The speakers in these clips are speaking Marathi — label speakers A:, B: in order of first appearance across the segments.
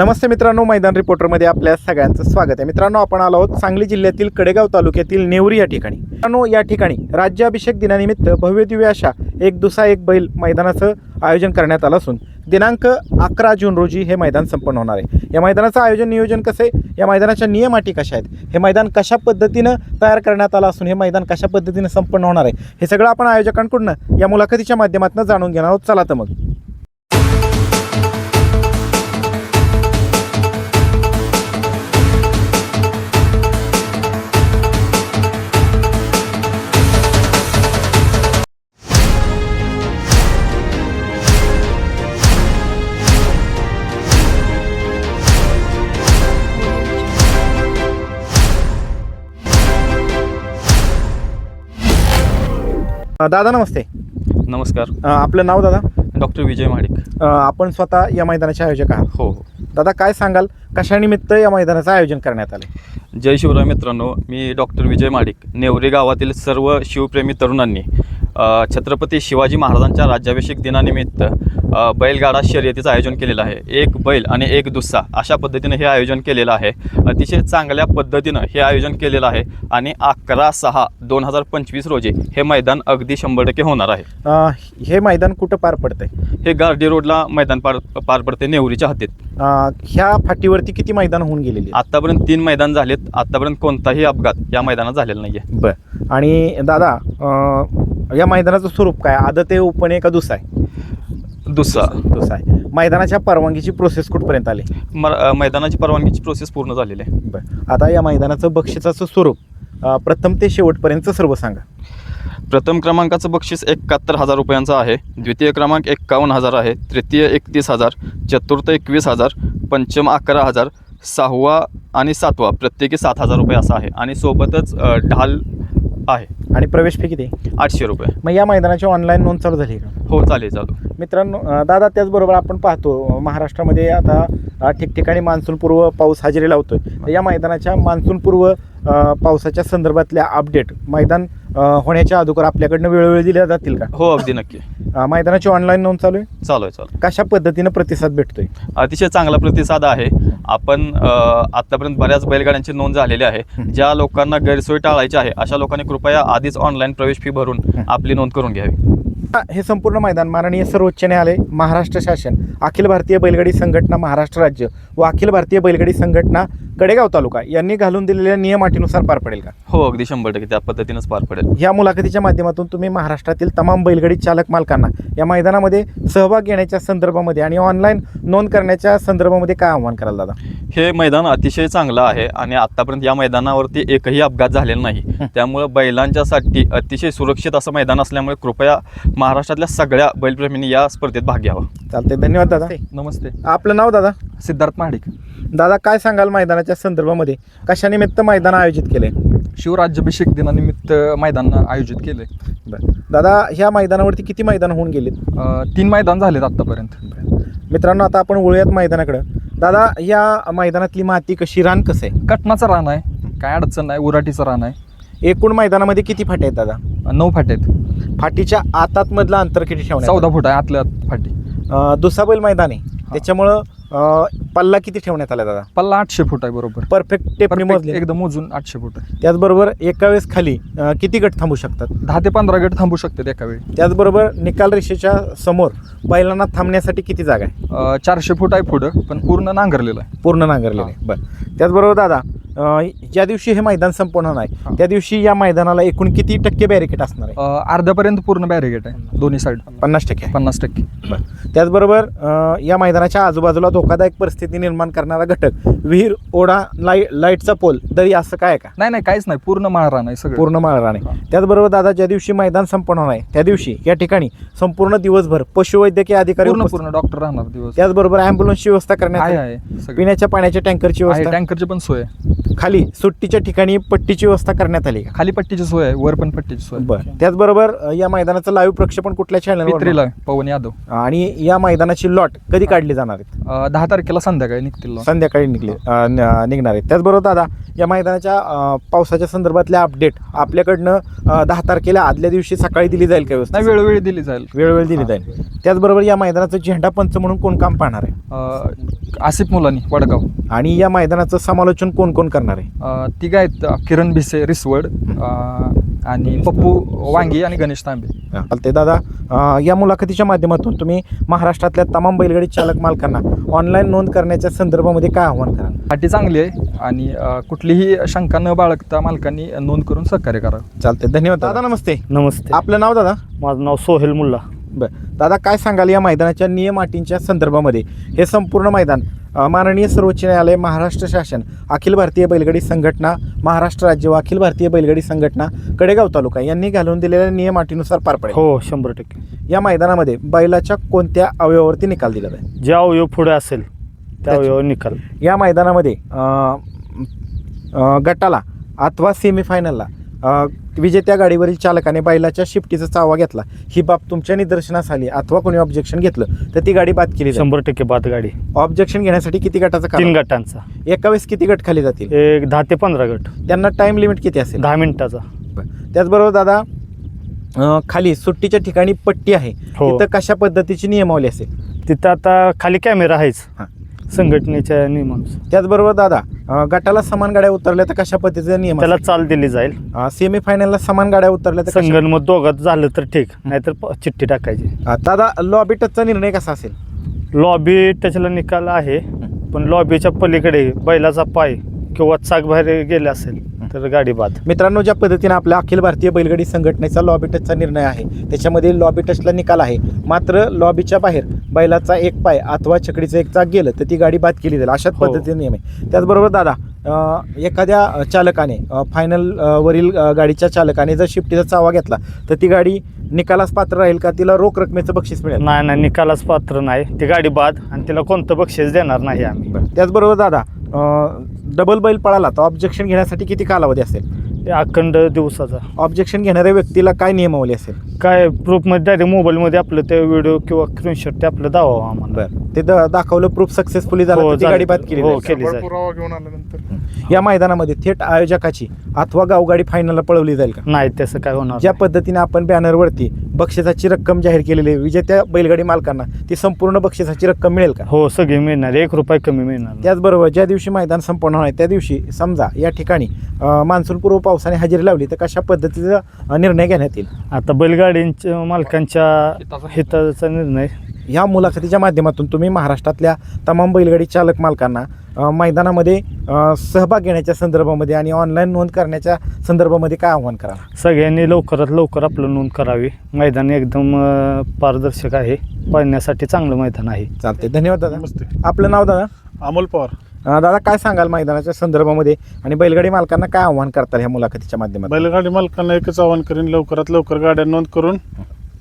A: नमस्ते मित्रांनो मैदान रिपोर्टरमध्ये आपल्या सगळ्यांचं स्वागत आहे. मित्रांनो आपण आलो आहोत सांगली जिल्ह्यातील कडेगाव तालुक्यातील नेवरी या ठिकाणी. मित्रांनो या ठिकाणी राज्याभिषेक दिनानिमित्त भव्यदिव्य अशा एक दुसा एक बैल मैदानाचं आयोजन करण्यात आलं असून दिनांक अकरा जून रोजी हे मैदान संपन्न होणार आहे. या मैदानाचं आयोजन नियोजन कसं आहे? या मैदानाच्या नियम अटी कशा आहेत? हे मैदान कशा पद्धतीनं तयार करण्यात आलं असून हे मैदान कशा पद्धतीनं संपन्न होणार आहे? हे सगळं आपण आयोजकांकडून या मुलाखतीच्या माध्यमातून जाणून घेणार आहोत. चला तर मग. अ, दादा नमस्ते.
B: नमस्कार.
A: अ, आपलं नाव दादा?
B: डॉक्टर विजय महाडिक
A: अ, आपण स्वतः या मैदानाचे आयोजक आहात.
B: हो हो.
A: दादा काय सांगाल? कशानिमित्त या मैदानाचं आयोजन करण्यात आले
B: जय शिवराय मित्रांनो मी डॉक्टर विजय महाडिक नेवरे गावातील सर्व शिवप्रेमी तरुणांनी छत्रपती शिवाजी महाराजांच्या राज्याभिषेक दिनानिमित्त बैलगाडा शर्यतीचं आयोजन केलेलं आहे. एक बैल आणि एक दुस्सा अशा पद्धतीनं हे आयोजन केलेलं आहे. अतिशय चांगल्या पद्धतीनं हे आयोजन केलेलं आहे आणि अकरा सहा दोन हजार पंचवीस रोजी हे मैदान अगदी शंभर टक्के होणार आहे.
A: हे मैदान कुठं पार पडतंय?
B: हे गार्डी रोडला मैदान पार पार पडते नेवरीच्या हद्दीत.
A: ह्या फाटीवरती किती मैदान होऊन गेलेली आहेत?
B: आत्तापर्यंत तीन मैदान झालेत. आत्तापर्यंत कोणताही अपघात या मैदानात झालेला नाही आहे
A: बर. आणि दादा या मैदानाचं स्वरूप काय? आदत आहे ओपन आहे का दुसरा आहे?
B: दुसरा.
A: दुसरा आहे. मैदानाच्या परवानगीची प्रोसेस कुठपर्यंत आली?
B: मर अ, मैदानाची परवानगीची प्रोसेस पूर्ण झालेली आहे.
A: बर. आता या मैदानाचं बक्षिसाचं स्वरूप अ, प्रथम ते शेवटपर्यंत सर्व सांगा.
B: प्रथम क्रमांकाचं बक्षीस एकाहत्तर हजार रुपयांचं आहे. द्वितीय क्रमांक एक्कावन्न हजार आहे. तृतीय एकतीस हजार. चतुर्थ एकवीस हजार. पंचम अकरा हजार. सहावा आणि सातवा प्रत्येकी सात हजार रुपये असा आहे. आणि सोबतच अ, ढाल आहे.
A: आणि प्रवेश फी किती? आहे?
B: आठशे रुपये.
A: मग या मैदानाची ऑनलाईन नोंद चालू झाली का?
B: हो चालेल चालू
A: मित्रांनो दादा त्याचबरोबर आपण पाहतो महाराष्ट्रामध्ये आता ठिकठिकाणी मान्सूनपूर्व पाऊस हजेरी लावतोय. या मैदानाच्या मान्सूनपूर्व पावसाच्या संदर्भातल्या अपडेट मैदान होण्याच्या अगोदर आपल्याकडनं वेळोवेळी दिल्या जातील का?
B: हो अगदी नक्की.
A: मैदानाची ऑनलाईन नोंद चालू आहे?
B: चालू आहे चालू
A: कशा पद्धतीनं प्रतिसाद भेटतोय?
B: अतिशय चांगला प्रतिसाद आहे. आपण आतापर्यंत बऱ्याच बैलगाड्यांची नोंद झालेली आहे. ज्या लोकांना गैरसोय टाळायची आहे अशा लोकांनी कृपया आधीच ऑनलाईन प्रवेश फी भरून. आपली नोंद करून घ्यावी
A: हे संपूर्ण मैदान माननीय सर्वोच्च न्यायालय महाराष्ट्र शासन अखिल भारतीय बैलगाडी संघटना महाराष्ट्र राज्य व अखिल भारतीय बैलगाडी संघटना कडेगाव तालुका यांनी घालून दिलेल्या नियम अटीनुसार पार पडेल का?
B: हो अगदी शंभर टक्के त्या पद्धतीनंच पार पडेल.
A: या मुलाखतीच्या माध्यमातून तुम्ही महाराष्ट्रातील तमाम बैलगाडी चालक मालकांना या मैदानामध्ये सहभाग घेण्याच्या संदर्भामध्ये आणि ऑनलाईन नोंद करण्याच्या संदर्भामध्ये काय आव्हान कराल दादा?
B: हे मैदान अतिशय चांगलं आहे आणि आतापर्यंत या मैदानावरती एकही अपघात झालेला नाही. त्यामुळं बैलांच्यासाठी अतिशय सुरक्षित असं मैदान असल्यामुळे कृपया महाराष्ट्रातल्या सगळ्या बैलप्रेमींनी या स्पर्धेत भाग घ्यावा.
A: चालते धन्यवाद दादा.
C: नमस्ते.
A: आपलं नाव दादा?
C: सिद्धार्थ महाडिक
A: दादा काय सांगाल मैदानाच्या संदर्भामध्ये? कशानिमित्त मैदान आयोजित केले
C: शिवराज्याभिषेक दिनानिमित्त मैदान आयोजित केले
A: दादा ह्या मैदानावरती किती मैदान होऊन गेलेत?
C: तीन मैदान झालेत आत्तापर्यंत
A: मित्रांनो आता आपण वळूयात मैदानाकडं. दादा या मैदानातली माती कशी रान कसं आहे?
C: कटनाचं रान आहे. काय अडचण नाही उराटीचं रान आहे.
A: एकूण मैदानामध्ये किती फाटे आहेत दादा?
C: नऊ फाटे आहेत.
A: फाटीच्या आतात मधलं अंतर किती ठेवण्यात
C: चौदा फूट आहे आतल्या आत फाटी.
A: दुसरा बैल मैदान. आहे त्याच्यामुळं अं, पल्ला किती ठेवण्यात आला दादा?
C: पल्ला आठशे फूट आहे बरोबर.
A: परफेक्ट टेपणी
C: Perfect,
A: मोजली
C: एकदम मोजून आठशे फूट आहे.
A: त्याचबरोबर एका वेळेस खाली अं, किती गट थांबू शकतात?
C: दहा ते पंधरा गट थांबू शकतात एका वेळी.
A: त्याचबरोबर निकाल रेषेच्या समोर बैलांना थांबण्यासाठी किती जागा आहे?
C: अं, चारशे फूट आहे पुढं पण पूर्ण नांगरलेलं आहे.
A: पूर्ण नांगरलेले आहे. बरं. त्याचबरोबर दादा ज्या दिवशी हे मैदान संपन्न होणार आहे
C: हा.
A: त्या दिवशी या मैदानाला एकूण किती टक्के बॅरिकेट असणार आहे?
C: अर्ध्यापर्यंत पूर्ण बॅरिगेट आहे. दोन्ही साईड
A: पन्नास टक्के.
C: पन्नास टक्के.
A: त्याचबरोबर या मैदानाच्या आजूबाजूला धोकादायक परिस्थिती निर्माण करणारा घटक विहीर ओढा लाई लाईटचा पोल दरी असं काय का?
C: नाही नाही काहीच नाही. पूर्ण माळरान आहे सगळं.
A: पूर्ण माळराने
C: हा.
A: त्याचबरोबर दादा ज्या दिवशी मैदान संपन्न होणार आहे त्या दिवशी या ठिकाणी संपूर्ण दिवसभर पशुवैद्यकीय अधिकारी
C: पूर्ण पूर्ण डॉक्टर राहणार दिवस.
A: त्याचबरोबर अँब्युलन्सची व्यवस्था करण्यात
C: आहे
A: पिण्याच्या पाण्याच्या टँकरची व्यवस्था.
C: टँकरची पण सोय. आहे
A: खाली सुट्टीच्या ठिकाणी पट्टीची व्यवस्था करण्यात आली का?
C: खाली पट्टीची सोय आहे वर पण पट्टीची सोय.
A: बरं. त्याचबरोबर अ, या मैदानाचं लाईव्ह प्रक्षेपण कुठल्या
C: पित्रीला आहे, पवन यादव.
A: आणि या मैदानाची लॉट कधी काढली जाणार आहेत?
C: अं, दहा तारखेला संध्याकाळी निघतील.
A: संध्याकाळी निघले अ, न- निघणार आहेत. त्याचबरोबर दादा या मैदानाच्या अ, पावसाच्या संदर्भातल्या अपडेट आपल्याकडनं अ, दहा तारखेला आदल्या दिवशी सकाळी दिली जाईल का व्यवस्था
C: नाही वेळोवेळी दिली जाईल.
A: वेळोवेळी दिली जाईल. त्याचबरोबर या मैदानाचं झेंडा पंच म्हणून कोण काम पाहणार आहे?
C: अं, आसिफ मुलानी वडगाव.
A: आणि या मैदानाचं समालोचन कोण कोण करणार आहे?
C: अं, तिघ आहेत अं, किरण भिसे रिसवड अं, आणि पप्पू वांगी आणि गणेश तांबे.
A: चालते दादा अ, या मुलाखतीच्या माध्यमातून तुम्ही महाराष्ट्रातल्या तमाम बैलगाडी चालक मालकांना ऑनलाईन नोंद करण्याच्या संदर्भामध्ये काय आव्हान कराल?
C: पाठी चांगली आहे आणि अं, कुठलीही शंका न बाळगता मालकांनी नोंद करून सहकार्य करावं.
A: चालते धन्यवाद दादा. नमस्ते
D: नमस्ते.
A: आपलं नाव दादा?
D: माझं नाव सोहेल मुल्ला.
A: बरं. दादा काय सांगाल या मैदानाच्या नियम अटींच्या संदर्भामध्ये? हे संपूर्ण मैदान माननीय सर्वोच्च न्यायालय महाराष्ट्र शासन अखिल भारतीय बैलगाडी संघटना महाराष्ट्र राज्य व अखिल भारतीय बैलगाडी संघटना कडेगाव तालुका यांनी घालून दिलेल्या नियम अटीनुसार पार पडेल.
D: हो शंभर टक्के.
A: या मैदानामध्ये बैलाच्या कोणत्या अवयवावरती निकाल दिला जाईल?
D: जे अवयव पुढे असेल त्या अवयव निकाल.
A: या मैदानामध्ये गटाला अथवा सेमीफायनलला विजेत्या गाडीवरील चालकाने बैलाच्या शिफ्टीचा चावा घेतला. ही बाब तुमच्या निदर्शनास आली. अथवा कोणी ऑब्जेक्शन घेतलं तर ती गाडी बाद केली
D: शंभर टक्के बाद गाडी.
A: ऑब्जेक्शन घेण्यासाठी किती गटाचा
D: तीन? गटांचा.
A: एका वेळेस किती गट खाली जातील?
D: एक दहा ते पंधरा गट.
A: त्यांना टाइम लिमिट किती असेल?
D: दहा मिनिटाचा.
A: त्याचबरोबर दादा खाली सुट्टीच्या ठिकाणी पट्टी आहे.
D: हो.
A: तिथं कशा पद्धतीची नियमावली असेल?
D: तिथं आता खाली कॅमेरा आहेच. संघटनेच्या नियमानुसार.
A: त्याचबरोबर दादा अ, गटाला समान गाड्या उतरल्या तर कशा पद्धतीचा नियम
D: त्याला चाल दिली जाईल.
A: सेमी फायनलला समान गाड्या उतरल्या तर कशा-
D: संगणमत दोघात झालं तर ठीक नाहीतर प- चिठ्ठी टाकायची.
A: अ, दादा लॉबी टचचा निर्णय कसा असेल?
D: लॉबी त्याच्याला निकाल आहे पण लॉबीच्या पलीकडे बैलाचा पाय किंवा चाक बाहेर गेले असेल. तर गाडी बाद.
A: मित्रांनो ज्या पद्धतीने आपल्या अखिल भारतीय बैलगाडी संघटनेचा लॉबी टचचा निर्णय आहे त्याच्यामध्ये लॉबी टचला निकाल आहे. मात्र लॉबीच्या बाहेर बैलाचा एक पाय अथवा छकडीचं एक चाक गेलं तर ती गाडी बाद केली जाईल. अशाच
D: हो.
A: पद्धतीने नियम आहे. त्याचबरोबर दादा एखाद्या चालकाने फायनल वरील गाडीच्या चालकाने जर शिफ्टीचा चावा घेतला तर ती गाडी निकालास पात्र राहील का? तिला रोख रकमेचं बक्षीस मिळेल.
D: नाही नाही निकालाच पात्र नाही. ती गाडी बाद आणि तिला कोणतं बक्षीस देणार नाही आम्ही.
A: बरं. त्याचबरोबर दादा डबल बैल पळाला तर ऑब्जेक्शन घेण्यासाठी किती कालावधी असेल?
D: ते अखंड दिवसाचा.
A: ऑब्जेक्शन घेणाऱ्या व्यक्तीला काय नियमावली असेल?
D: काय प्रूफमध्ये डायरेक्ट मोबाईलमध्ये आपलं ते व्हिडिओ किंवा स्क्रीनशॉट ते आपलं दावावं आम्हाला.
A: बरं. ते द- दाखवलं प्रूफ सक्सेसफुली झालं
D: हो,
A: तर ती
D: झालं.
A: गाडी बाद केली
D: हो,
A: जाईल.
D: केली जाईल
E: पुरावा घेऊन आल्यानंतर.
A: या मैदानामध्ये थेट आयोजकाची अथवा गावगाडी फायनलला पळवली जाईल का?
D: नाही तसं काय होणार
A: ज्या. पद्धतीने आपण बॅनरवरती बक्षिसाची रक्कम जाहीर केलेली आहे विजेत्या बैलगाडी मालकांना ती संपूर्ण बक्षिसाची रक्कम मिळेल का?
D: हो सगळी मिळणार. एक रुपये कमी मिळणार.
A: त्याचबरोबर ज्या दिवशी मैदान संपन्न होणार आहे त्या दिवशी समजा या ठिकाणी अं, मान्सूनपूर्व पावसाने हजेरी लावली तर कशा पद्धतीचा निर्णय घेण्यात येईल?
D: आता बैलगाडींच्या मालकांच्या हिताचा निर्णय.
A: ह्या मुलाखतीच्या माध्यमातून तुम्ही महाराष्ट्रातल्या तमाम बैलगाडी चालक मालकांना मैदानामध्ये सहभाग घेण्याच्या संदर्भामध्ये आणि ऑनलाईन नोंद करण्याच्या संदर्भामध्ये काय आव्हान करा
D: सगळ्यांनी लवकरात लवकर आपलं नोंद करावी. मैदान एकदम पारदर्शक आहे. पाहण्यासाठी चांगलं मैदान आहे.
A: चालते धन्यवाद दादा.
E: नमस्ते.
A: आपलं नाव दादा?
E: अमोल पवार.
A: अं, दादा काय सांगाल मैदानाच्या संदर्भामध्ये? आणि बैलगाडी मालकांना काय आव्हान करताल ह्या मुलाखतीच्या माध्यमातून?
E: बैलगाडी मालकांना एकच आवाहन करीन लवकरात लवकर गाड्या नोंद करून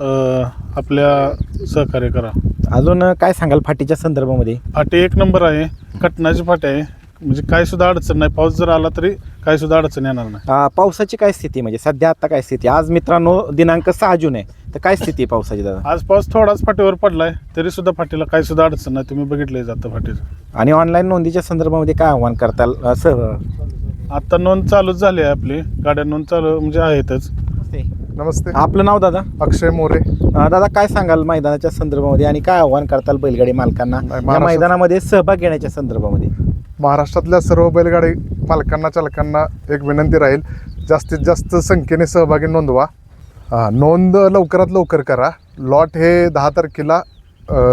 E: अं, आपल्या सहकार्य करा.
A: अजून अं, काय सांगाल फाटीच्या संदर्भामध्ये?
E: फाटी एक नंबर आहे कटनाची फाटी आहे. म्हणजे काय सुद्धा अडचण नाही. पाऊस जर आला तरी काय सुद्धा अडचण येणार नाही.
A: पावसाची काय स्थिती म्हणजे सध्या आता काय स्थिती आज मित्रांनो दिनांक सहा जून आहे. तर काय स्थिती आहे पावसाची दादा?
E: आज पाऊस थोडाच फाटीवर पडलाय तरी सुद्धा फाटीला काय सुद्धा अडचण नाही. तुम्ही बघितलंय जातं फाटीचं.
A: आणि ऑनलाईन नोंदीच्या संदर्भामध्ये काय आव्हान करताल अं, सह
E: आता नोंद चालूच झाली आहे आपली. गाड्या नोंद चालू म्हणजे आहेतच.
F: नमस्ते.
A: आपलं नाव दादा?
F: अक्षय मोरे.
A: अं, दादा काय सांगाल मैदानाच्या संदर्भामध्ये आणि काय आव्हान करताल बैलगाडी मालकांना
F: नाही,
A: या
F: महाराष्ट्रात-
A: मैदानामध्ये सहभाग घेण्याच्या संदर्भामध्ये?
F: महाराष्ट्रातल्या सर्व बैलगाडी मालकांना चालकांना एक विनंती राहील जास्तीत जास्त संख्येने सहभागी नोंदवा. नोंद लवकरात लवकर करा. लॉट हे दहा तारखेला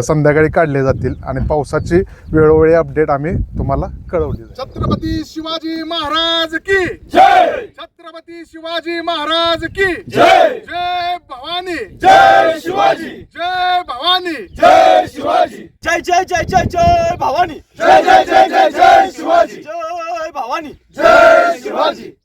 F: संध्याकाळी काढले जातील आणि पावसाची वेळोवेळी अपडेट आम्ही तुम्हाला कळवली जाईल.
G: छत्रपती शिवाजी महाराज की जय! छत्रपती शिवाजी महाराज की जय! जय भवानी! जय शिवाजी! जय भवानी! जय शिवाजी!
B: जय जय जय जय जय भवानी!
G: जय जय जय जय जय शिवाजी!
B: जय भवानी!
G: जय शिवाजी!